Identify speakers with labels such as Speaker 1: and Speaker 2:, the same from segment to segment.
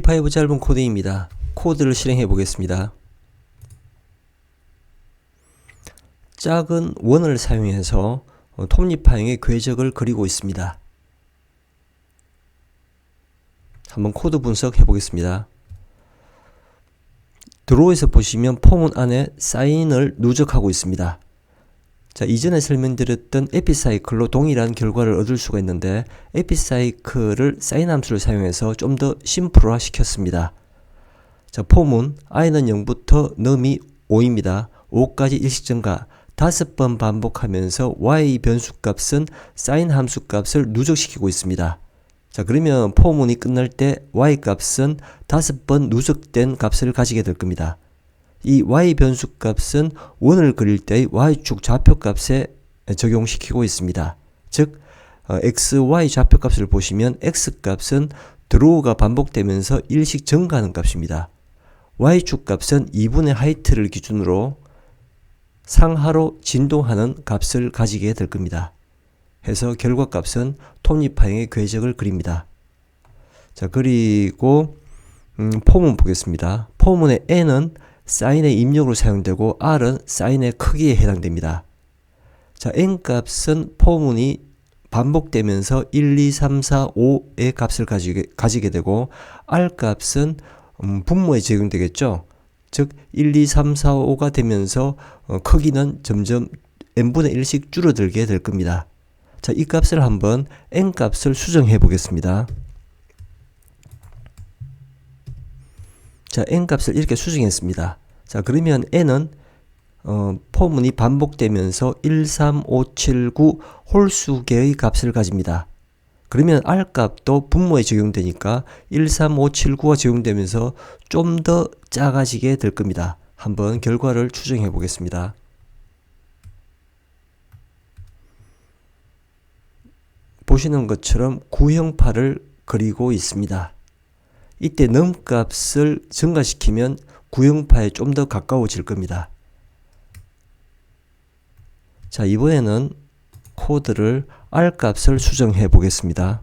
Speaker 1: P5 짧은 코드입니다. 코드를 실행해 보겠습니다. 작은 원을 사용해서 어, 톱니파형의 궤적을 그리고 있습니다. 한번 코드 분석해 보겠습니다. 드로우에서 보시면 폼은 안에 사인을 누적하고 있습니다. 자, 이전에 설명드렸던 에피사이클로 동일한 결과를 얻을 수가 있는데 에피사이클을 사인 함수를 사용해서 좀 더 심플화 시켰습니다. 자, 폼은 i는 0부터 num이 5입니다. 5까지 일식 증가 다섯 번 반복하면서 y 변수 값은 사인 함수 값을 누적시키고 있습니다. 자, 그러면 포문이 끝날 때 y 값은 다섯 번 누적된 값을 가지게 될 겁니다. 이 y 변수 값은 원을 그릴 때의 y축 좌표 값에 적용시키고 있습니다. 즉, 어, x, y 좌표 값을 보시면 x 값은 드로우가 반복되면서 일식 증가하는 값입니다. y축 값은 2분의 하이트를 기준으로 상하로 진동하는 값을 가지게 될 겁니다. 해서 결과 값은 톱니파형의 궤적을 그립니다. 자, 그리고 음, 포문 보겠습니다. 포문의 n은 사인의 입력으로 사용되고 r은 사인의 크기에 해당됩니다. 자, n 값은 포문이 반복되면서 1, 2, 3, 4, 5의 값을 가지게, 가지게 되고 r 값은 음, 분모에 적용되겠죠. 즉 1, 2, 3, 4, 5가 되면서 어, 크기는 점점 n분의 1씩 줄어들게 될 겁니다. 자, 이 값을 한번 n 값을 수정해 보겠습니다. 자, n 값을 이렇게 수정했습니다. 자, 그러면 n은 어, 포문이 반복되면서 1, 3, 5, 7, 9 홀수계의 값을 가집니다. 그러면 R 값도 분모에 적용되니까 1, 3, 5, 7, 9가 적용되면서 좀 더 작아지게 될 겁니다. 한번 결과를 추정해 보겠습니다. 보시는 것처럼 구형파를 그리고 있습니다. 이때 넘값을 증가시키면 구형파에 좀 더 가까워질 겁니다. 자, 이번에는 코드를 R 값을 수정해 보겠습니다.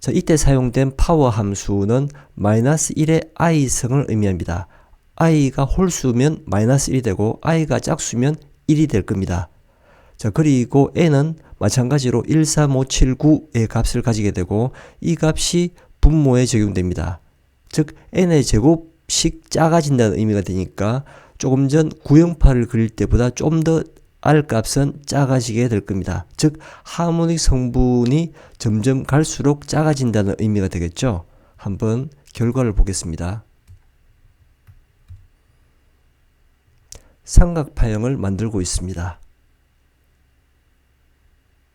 Speaker 1: 자, 이때 사용된 파워 함수는 마이너스 1의 i승을 의미합니다. i가 홀수면 마이너스 1이 되고 i가 짝수면 1이 될 겁니다. 자, 그리고 n은 마찬가지로 1, 3, 5, 7, 9의 값을 가지게 되고 이 값이 분모에 적용됩니다. 즉 n의 제곱씩 작아진다는 의미가 되니까 조금 전 구형파를 그릴 때보다 좀 더 R 값은 작아지게 될 겁니다. 즉 하모닉 성분이 점점 갈수록 작아진다는 의미가 되겠죠. 한번 결과를 보겠습니다. 삼각파형을 만들고 있습니다.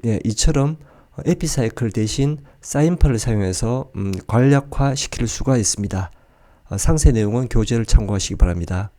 Speaker 1: 예, 이처럼 에피사이클 대신 사인파를 사용해서 음, 관략화 시킬 수가 있습니다. 어, 상세 내용은 교재를 참고하시기 바랍니다.